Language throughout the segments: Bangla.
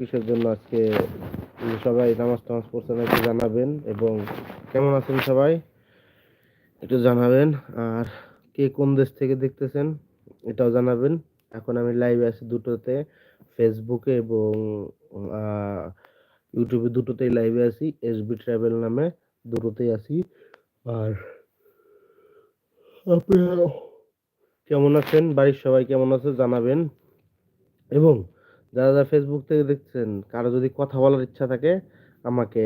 কিসের জন্য আজকে সবাই নামাজ টামাজ পড়ছেন একটু জানাবেন এবং কেমন আছেন সবাই? একটু জানাবেন। আর কে কোন দেশ থেকে দেখতেছেন এটাও জানাবেন। এখন আমি লাইভে আছি দুটোতে ফেসবুকে এবং ইউটিউবে দুটোতেই লাইভে আছি। এসবি ট্রাভেল নামে দুটোতেই আছি। আর আপনারা কেমন আছেন? বাড়ির সবাই কেমন আছে জানাবেন। এবং যারা যারা ফেসবুক থেকে দেখছেন, কারও যদি কথা বলার ইচ্ছা থাকে, আমাকে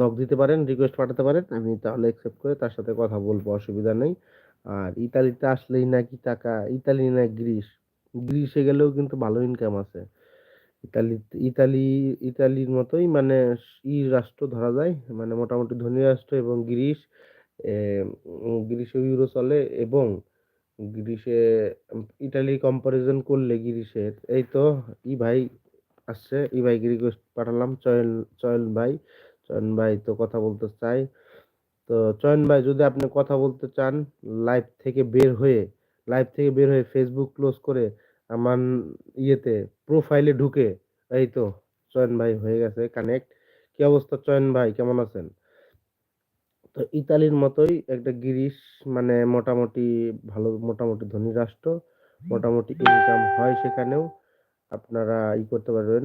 নক দিতে পারেন রিকোয়েস্ট পাঠাতে পারেন, আমি তাহলে অ্যাকসেপ্ট করে তার সাথে কথা বলব, অসুবিধা নেই। আর ইতালিতে আসলেই নাকি টাকা, ইতালি না গ্রিস, গ্রিসে গেলেও কিন্তু ভালো ইনকাম আছে। ইতালি ইতালি, ইতালির মতোই মানে ই রাষ্ট্র ধরা যায় মানে মোটামুটি ধনী রাষ্ট্র এবং গ্রিস গ্রিসে ইউরো চলে এবং গ্রিসে ইটালি কম্পারিজন করলে গ্রিসের এই তো ই ভাই আসছে ই ভাই রিকোয়েস্ট পাঠালাম, চয়ন চয়ন ভাই চয়ন ভাই তো কথা বলতে চাই তো চয়ন ভাই, যদি আপনি কথা বলতে চান লাইভ থেকে বের হয়ে লাইভ থেকে বের হয়ে ফেসবুক ক্লোজ করে আমার ইয়েতে প্রোফাইলে ঢুকে, এই তো চয়ন ভাই হয়ে গেছে কানেক্ট কি অবস্থা চয়ন ভাই? কেমন আছেন? তো ইতালির মতোই একটা গ্রিস মানে মোটামুটি ভালো মোটামুটি ধনী রাষ্ট্র মোটামুটি ইনকাম হয় সেখানেও আপনারা ই করতে পারবেন।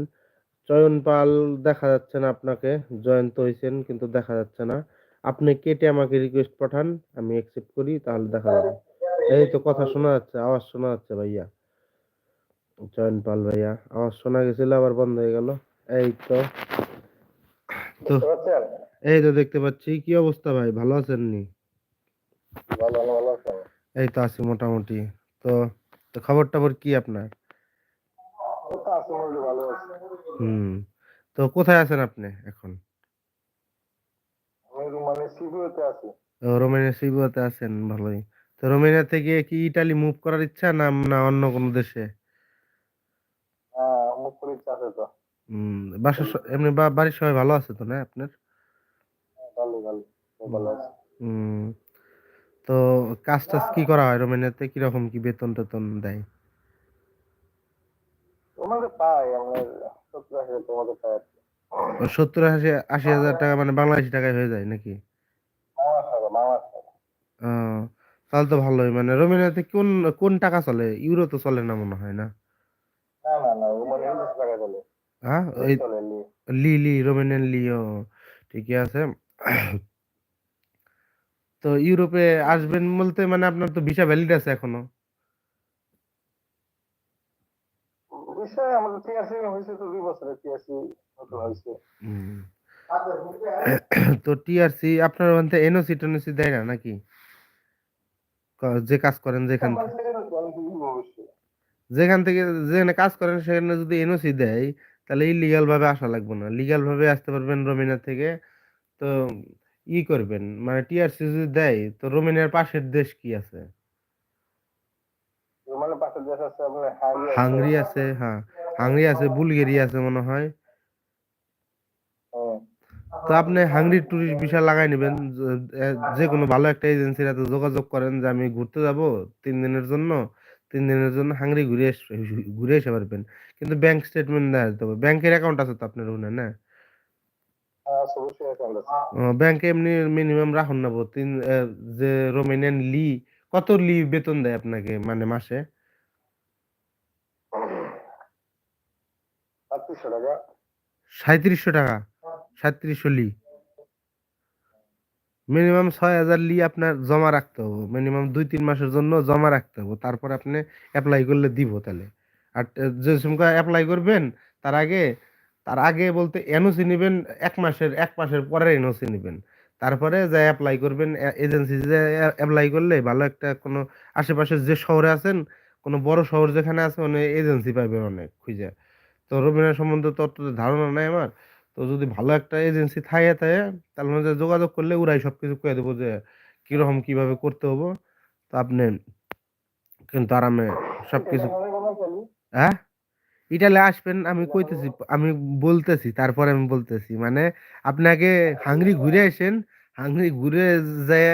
চয়ন পাল দেখা যাচ্ছে না আপনাকে জয়ন্ত হয়েছেন কিন্তু দেখা যাচ্ছে না। আপনি কেটে আমাকে রিকোয়েস্ট পাঠান আমি অ্যাকসেপ্ট করি তাহলে দেখা যাবে। এই তো কথা শোনা যাচ্ছে আওয়াজ শোনা যাচ্ছে ভাইয়া। চয়ন পাল ভাইয়া আওয়াজ শোনা গেছিল আবার বন্ধ হয়ে গেল। এই তো। তো এই তো দেখতে পাচ্ছি। কি অবস্থা ভাই? ভালো আছেন নি? ভালো ভালো ভালো আছেন এই তো আছি মোটামুটি। তো তো খবর টবর কি আপনার? হুম। তো কোথায় আছেন আপনি এখন? সিবিওতে রোমানিয়া সিবুয়াতে আছেন ভালোই। তো রোমানিয়া থেকে কি ইটালি মুভ করার ইচ্ছা না না অন্য কোনো দেশে? হ্যাঁ মুখ করে ইচ্ছা আছে তো। বাসার এমনি বা- বাড়ির সবাই ভালো আছে তো না আপনার? হ্যাঁ, ভালো ভালো ভালো আছে। হুম তো কাজ টাজ কি করা হয় রোমানিয়াতে কীরকম কি বেতন টেতন দেয়? তোমাকে পাই আমার সত্তর আশি তোমাকে পাই সত্তর আশি আশি হাজার টাকা মানে বাংলাদেশি টাকায় হয়ে যায় নাকি? তাহলে তো ভালোই। মানে রোমানিয়াতে কোন কোন টাকা চলে? ইউরো তো চলে না মনে হয় না না না রুমানে ইংলিশ টাকা চলে হ্যাঁ? ওই লি লি রোমানিয়ান লি ও ঠিকই আছে। তো ইউরোপে আসবেন বলতে মানে আপনার তো ভিসা ভ্যালিড আছে এখনও? বিষয় আমাদের টিআরসি হয়েছে তো দুই বছরের টিআরসি হয়েছে। তো টিআরসি আপনার ওখান এনওসি টেনওসি দেয় না নাকি? যে কাজ করেন যেখান থেকে। যেখান থেকে যেখানে কাজ করেন সেখানে যদি এনওসি দেয় তাহলে ইলিগাল ভাবে আসা লাগবে না। লিগাল ভাবে আসতে পারবেন রোমেনিয়া থেকে। তো ই করবেন মানে টিআরসি যদি দেয় তো রোমেনিয়ার পাশের দেশ কি আছে? হাঙ্গরি আছে। হ্যাঁ। হাঙ্গরি আছে বুলগেরিয়া আছে মনে হয়। হ্যাঁ। তো আপনি হাঙ্গরি ট্যুরিস্ট ভিসা লাগাই নেবেন। যে কোনো ভালো একটা এজেন্সির সাথে যোগাযোগ করেন যে আমি ঘুরতে যাব তিন দিনের জন্য। তিন দিনের জন্য হাঙ্গরি ঘুরে এস- ঘুরে এসে পারবেন। কিন্তু ব্যাংক স্টেটমেন্ট দেওয়া যেতে হবে। ব্যাংকের অ্যাকাউন্ট আছে তো আপনার ওখানে না? ব্যাংকে এমনি মিনিমাম রাখুন না তিন যে রোমেনিয়ান লি কত লি বেতন দেয় আপনাকে মানে মাসে? সাঁত্রিশশো টাকা? সাঁত্রিশশো লি? মিনিমাম ছয় হাজার লি আপনার জমা রাখতে হবে। মিনিমাম দুই, তিন মাসের জন্য জমা রাখতে হবে। তারপর আপনি অ্যাপ্লাই করলে দিব তাহলে। আর যে সময় অ্যাপ্লাই করবেন, তার আগে তার আগে বলতে এনওসি নেবেন, এক মাসের এক মাসের পরে এনওসি নেবেন। তারপরে যা অ্যাপ্লাই করবেন এজেন্সি যে অ্যাপ্লাই করলে ভালো একটা কোনো আশেপাশে যে শহরে আছেন, কোনো বড় শহর যেখানে আছে মানে এজেন্সি পাইবেন অনেক খুঁজে। তো রবীন্দ্র সম্বন্ধে তো অত ধারণা নাই আমার। তো যদি ভালো একটা এজেন্সি থাকে থাকে তাহলে মনে হয় যে যোগাযোগ করলে ওরাই সব কিছু কয়ে দেবো যে, কীরকম কীভাবে করতে হব। তো আপনি কিন্তু আরামে কোনো চলি হ্যাঁ? ইটালি আসবেন, আমি কইতেছি, আমি বলতেছি, তারপরে আমি বলতেছি। মানে আপনি আগে হাঙ্গরি ঘুরে আসেন হাংরি ঘুরে যায়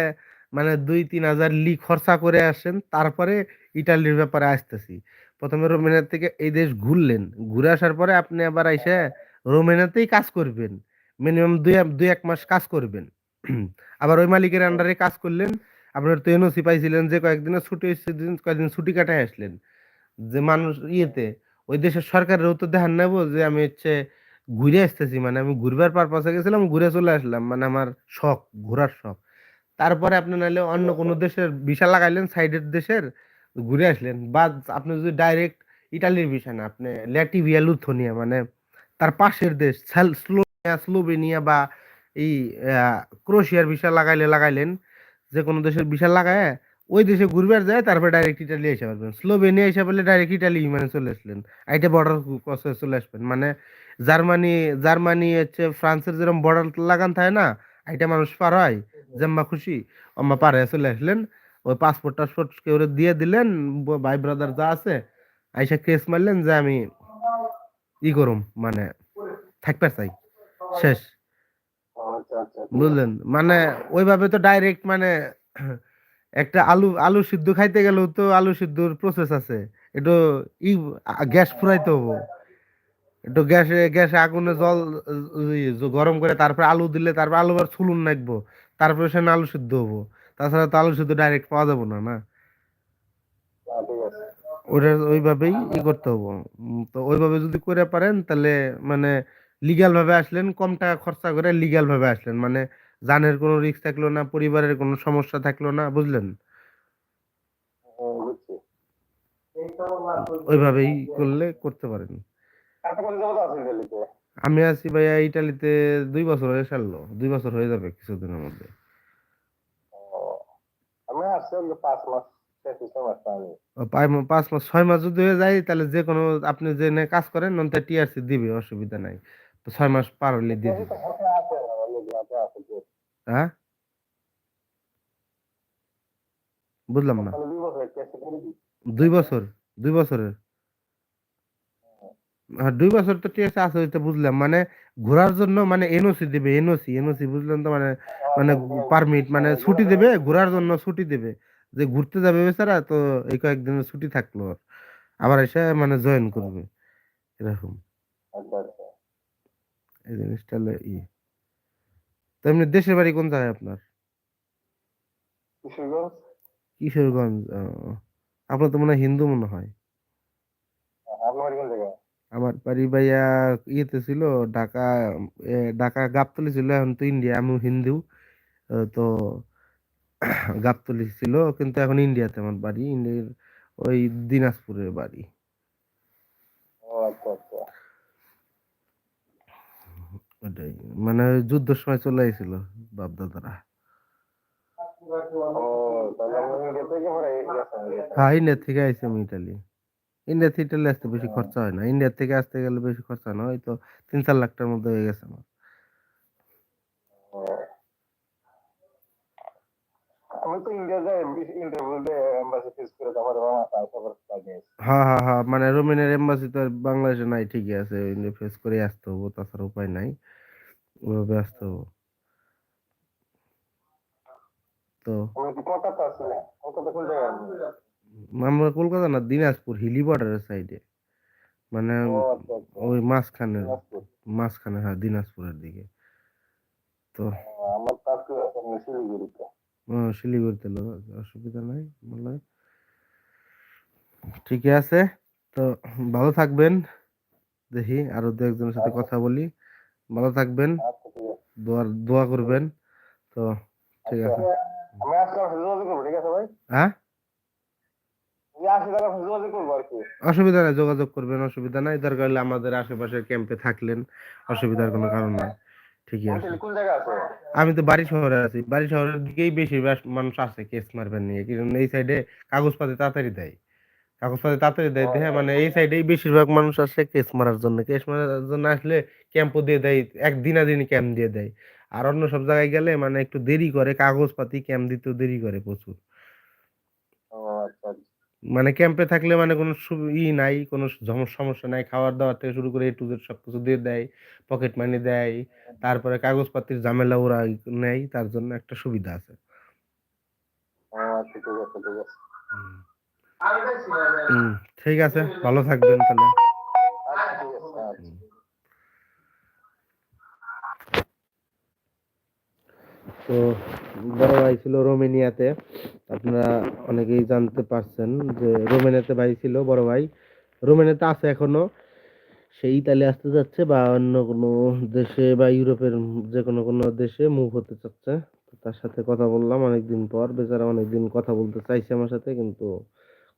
মানে দুই তিন হাজার লি খরচা করে আসেন, তারপরে ইটালির ব্যাপারে আসতেছি। প্রথমে রোমেনিয়ার থেকে এই দেশ ঘুরলেন। ঘুরে আসার পরে আপনি আবার এসে রোমেনিয়াতেই কাজ করবেন। মিনিমাম দুই এক- দুই এক মাস কাজ করবেন। আবার ওই মালিকের আন্ডারে কাজ করলেন। আপনার তো এনওসি পাইছিলেন যে কয়েকদিনের ছুটি দিন কয়েকদিন ছুটি কাটায় আসলেন। যে মানুষ ইয়েতে ওই দেশের সরকারেরও তো দেখান নেব যে আমি হচ্ছে ঘুরে আসতেছি মানে আমি ঘুরবার পারপাসে গেছিলাম ঘুরে চলে আসলাম মানে আমার শখ ঘোরার শখ। তারপরে আপনি নাহলে অন্য কোনো দেশের ভিসা লাগাইলেন সাইডের দেশের ঘুরে আসলেন। বা আপনি যদি ডাইরেক্ট ইটালির ভিসা না আপনি ল্যাটিভিয়া লুথোনিয়া মানে তার পাশের দেশ সেল- স্লোভেনিয়া স্লোভেনিয়া বা এই ক্রোশিয়ার ভিসা লাগাইলে লাগাইলেন, যে কোনো দেশের ভিসা লাগায়, ওই দেশে ঘুরবার যায়, তারপরে ডাইরেক্ট ইটালি এসে পারবেন স্লোভেনিয়া এসে পেলে ডাইরেক্ট ইটালি মানে চলে আসলেন। এইটা বর্ডার ক্রসে চলে আসবেন। মানে জার্মানি জার্মানি হচ্ছে ফ্রান্সের যেরকম বর্ডার লাগান থাকে না এইটা মানুষ পার হয় জাম্মা খুশি আম্মা পারে চলে আসলেন। ওই পাসপোর্ট টাসপোর্ট কেউ দিয়ে দিলেন ভাই ব্রাদার যা আছে, আইসা কেস মারলেন যে আমি ই করুম মানে থাকতে চাই। শেষ। আচ্ছা আচ্ছা বুঝলেন? মানে ওইভাবে তো ডাইরেক্ট মানে একটা আলু আলু সিদ্ধ খাইতে গেলেও তো আলু সিদ্ধর প্রসেস আছে। একটু ই গ্যাস ফুরাইতে হব। একটু গ্যাসে গ্যাসে আগুনে জল গরম করে তারপরে আলু দিলে তারপর আলু আর ছুলুন নাকবো তারপরে সেখানে আলু সিদ্ধ হব। তাছাড়া তো আলু সিদ্ধ ডাইরেক্ট পাওয়া যাব না না? ওটা ওইভাবেই ই করতে হব। তো ওইভাবে যদি করে পারেন, তাহলে মানে লিগ্যাল ভাবে আসলেন, কম টাকা খরচা করে লিগ্যাল ভাবে আসলেন। মানে জানের কোনো রিস্ক থাকল না, পরিবারের কোনো সমস্যা থাকল না, বুঝলেন? ওইভাবেই করলে করতে পারেন। আমি আছি ভাইয়া ইটালিতে দুই বছর হয়ে সারলো। দুই বছর হয়ে যাবে কিছুদিনের মধ্যে। আমি আসছি পাঁচ মাস। পাঁচ মাস ছয় মাস যদি হয়ে যায় তাহলে যে কোনো আপনি যে কাজ করেন নন্তে টিআরসি দিবে অসুবিধা নাই। তো ছয় মাস পার হলে দিয়ে দিবে। হ্যাঁ? বুঝলাম না। দুই বছর দিই বছরের। হ্যাঁ। দুই বছর তো ঠিক আছে আছে ওইটা বুঝলাম। মানে ঘোরার জন্য মানে এনওসি দেবে এনওসি এনওসি বুঝলেন তো মানে মানে পারমিট মানে ছুটি দেবে ঘোরার জন্য ছুটি দেবে। যে ঘুরতে যাবে বেচারা তো এই কয়েকদিনের ছুটি থাকল আবার এসে মানে জয়েন করবে। এরকম। আচ্ছা আচ্ছা। এই জিনিসটা ই তো এমনি দেশের বাড়ি কোন জায়গায় আপনার? কিশোরগঞ্জ। আপনার তো মনে হয় হিন্দু মনে হয়। আমার বাড়ি ভাইয়া ইয়েতে ছিল ঢাকা ঢাকা গাবতলি ছিল এখন তো ইন্ডিয়া আমি হিন্দু। তো গাবতলি ছিল কিন্তু এখন ইন্ডিয়াতে আমার বাড়ি ইন্ডিয়ার ওই দিনাজপুরের বাড়ি। আচ্ছা আচ্ছা। ওটাই মানে যুদ্ধের সময় চলে আইছিল বাপ দাদারা হ্যাঁ ইন্ডিয়া থেকে আইছি আমি ইটালি। ইন্ডিয়া থেকে ইটালি আসতে বেশি খরচা হয় না ইন্ডিয়া থেকে আসতে গেলে বেশি খরচা না হয়তো তিন চার লাখ টাকার মধ্যে হয়ে গেছে আমার ও। আমি তো ইন্ডিয়া ইন্টারভিউ দিয়ে ফিস করে তারপরে তারপর হ্যাঁ হ্যাঁ হ্যাঁ মানে রোমেনের এম্বাসি তো বাংলাদেশে নাই ঠিকই আছে ইন্ডিয়া ফেস করে আসতে হব তাছাড়া উপায় নাই ওইভাবে আসতে হব। তো কলকাতা আছি না? কলকাতা কোন জায়গায়? আমরা কলকাতা না দিনাজপুর হিলি বর্ডারের সাইডে মানে আচ্ছা আচ্ছা। ওই মাঝখানে মাঝখানে হ্যাঁ দিনাজপুরের দিকে। তো আমার শিলিগুড়িতে অসুবিধা নাই বলে ঠিকই আছে তো ভালো থাকবেন দেখি আরও দু একজনের সাথে কথা বলি ভালো থাকবেন আচ্ছা দোয়া দোয়া করবেন তো ঠিক আছে। ঠিক আছে ভাই? হ্যাঁ অসুবিধা নাই যোগাযোগ করবেন অসুবিধা নাই দরকার হলে আমাদের আশেপাশের ক্যাম্পে থাকলেন অসুবিধার কোনো কারণ নাই। ঠিকই আছে। আমি তো বাড়ি শহরে আছি। বাড়ি শহরের দিকেই বেশি মানুষ আছে কেস মারবেন নিয়ে। কারণ এই সাইডে কাগজপাতি তাড়াতাড়ি দেয়। কাগজপাতি তাড়াতাড়ি দেয় মানে এই সাইডেই বেশিরভাগ মানুষ আসে কেস মারার জন্য। কেস মারার জন্য আসলে ক্যাম্পও দিয়ে দেয় একদিন দিন ক্যাম্প দিয়ে দেয়। আর অন্য সব জায়গায় গেলে মানে একটু দেরি করে কাগজপাতি ক্যাম্প দিতেও দেরি করে প্রচুর। মানে ক্যাম্পে থাকলে মানে কোনো ই নাই কোনো সমস্যা নাই। খাওয়ার দাওয়ার থেকে শুরু করে এ সব কিছু দিয়ে দেয় পকেট মানি দেয় তারপরে কাগজপত্রের ঝামেলা ওরা নেয় তার জন্য একটা সুবিধা আছে। আচ্ছা ঠিক আছে ভালো থাকবেন তাহলে আচ্ছা ঠিক আছে আচ্ছা তো বড় ভাই ছিল রোমেনিয়াতে। আপনারা অনেকেই জানতে পারছেন যে রোমেনিয়াতে ভাই ছিল, বড় ভাই। রোমেনিয়াতে আছে এখনও। সে ইতালি আসতে যাচ্ছে বা অন্য কোনো দেশে বা ইউরোপের যে কোনো কোনো দেশে মুভ হতে চাচ্ছে। তার সাথে কথা বললাম অনেকদিন পর। বেচারা অনেকদিন কথা বলতে চাইছে আমার সাথে, কিন্তু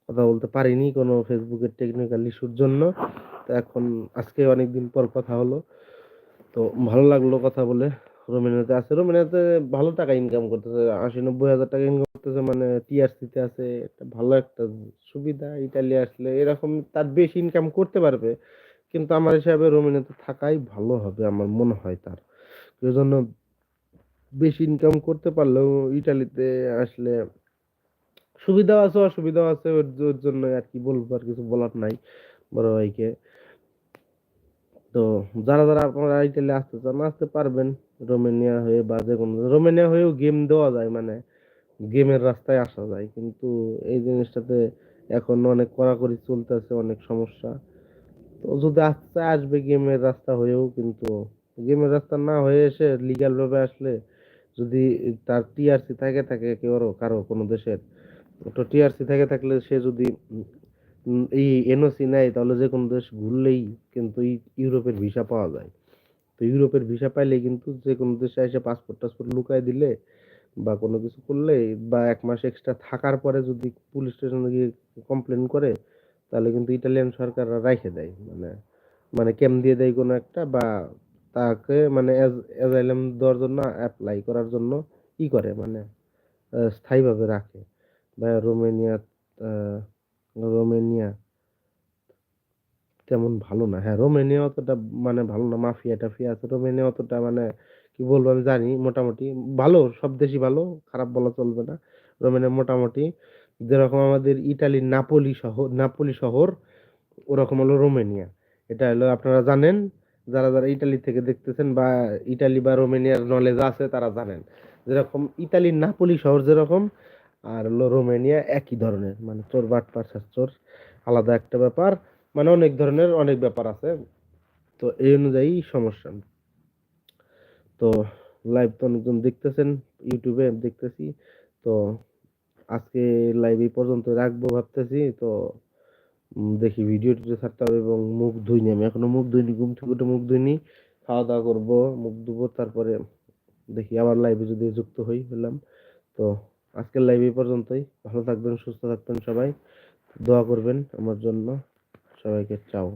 কথা বলতে পারিনি কোনো ফেসবুকের টেকনিক্যাল ইস্যুর জন্য। তো এখন আজকে অনেকদিন পর কথা হলো। তো ভালো লাগল কথা বলে। রোমেনিয়াতে আছে। রোমেনিয়াতে ভালো টাকা ইনকাম করতেছে, আশি নব্বই হাজার টাকা ইনকাম করতেছে মানে টিআরসিতে আছে, একটা ভালো একটা সুবিধা, ইতালি আসলে এরকম তার বেশি ইনকাম করতে পারবে। কিন্তু আমার হিসাবে রোমেনিয়াতে থাকাই ভালো হবে আমার মনে হয় তার। এই জন্য বেশি ইনকাম করতে পারলেও ইটালিতে আসলে সুবিধাও আছে, অসুবিধাও আছে, ওর ওর জন্য আর কি বলব, আর কিছু বলার নাই বড় ভাইকে। তো যারা যারা আপনারা ইটালি আসতে চান, আসতে পারবেন। রোমেনিয়া হয়ে বা যে কোনো রোমেনিয়া হয়েও গেম দেওয়া যায় মানে গেমের রাস্তায় আসা যায়। কিন্তু এই জিনিসটাতে এখন অনেক কড়াকড়ি চলতেছে, অনেক সমস্যা। তো যদি আসতে আসবে গেমের রাস্তা হয়েও কিন্তু গেমের রাস্তা না হয়ে এসে লিগ্যাল ভাবে আসলে যদি তার টিআরসি থাকে থাকে কেউ কারও কোনো দেশের, তো টিআরসি থেকে থাকলে সে যদি এই এনওসি নেয়, তাহলে যে কোনো দেশ ঘুরলেই কিন্তু ইউরোপের ভিসা পাওয়া যায়। তো ইউরোপের ভিসা পাইলে কিন্তু যে কোনো দেশে এসে পাসপোর্ট টাসপোর্ট লুকায় দিলে বা কোনো কিছু করলে বা এক মাস এক্সট্রা থাকার পরে যদি পুলিশ স্টেশনে গিয়ে কমপ্লেন করে, তাহলে কিন্তু ইটালিয়ান সরকাররা রাইখে দেয়। মানে মানে ক্যাম দিয়ে দেয় কোনো একটা বা তাকে মানে অ্যাজাইলাম দেওয়ার জন্য অ্যাপ্লাই করার জন্য ই করে মানে স্থায়ীভাবে রাখে। বা রোমেনিয়া রোমেনিয়া তেমন ভালো না। হ্যাঁ রোমেনিয়া অতটা মানে ভালো না, মাফিয়া টাফিয়া আছে। রোমেনিয়া অতটা মানে কি বলব আমি জানি, মোটামুটি ভালো, সব দেশই ভালো, খারাপ বলা চলবে না। রোমেনিয়া মোটামুটি যেরকম আমাদের ইটালির নাপোলি শহর নাপোলি শহর, ওরকম হলো রোমেনিয়া। এটা হলো আপনারা জানেন, যারা যারা ইটালি থেকে দেখতেছেন বা ইটালি বা রোমেনিয়ার নলেজ আছে, তারা জানেন। যেরকম ইতালির নাপোলি শহর যেরকম, আর হলো রোমেনিয়া একই ধরনের মানে চোর বাট বাটপার চোর আলাদা একটা ব্যাপার। মানে অনেক ধরনের অনেক ব্যাপার আছে। তো এই অনুযায়ী সমস্যা। তো লাইভ তো অনেকজন দেখতেছেন ইউটিউবে দেখতেছি। তো আজকে লাইভ এই পর্যন্ত রাখব ভাবতেছি। তো দেখি ভিডিও টিডিও ছাড়তে হবে এবং মুখ ধুইনি আমি। এখনও মুখ ধুইনি, ঘুম থেকে উঠে মুখ ধুইনি। খাওয়া দাওয়া করব, মুখ ধুবো, তারপরে দেখি আবার লাইভে যদি যুক্ত হই বললাম তো আজকের লাইভ এই পর্যন্তই। ভালো থাকবেন, সুস্থ থাকবেন সবাই। দোয়া করবেন আমার জন্য। সবাইকে চাও।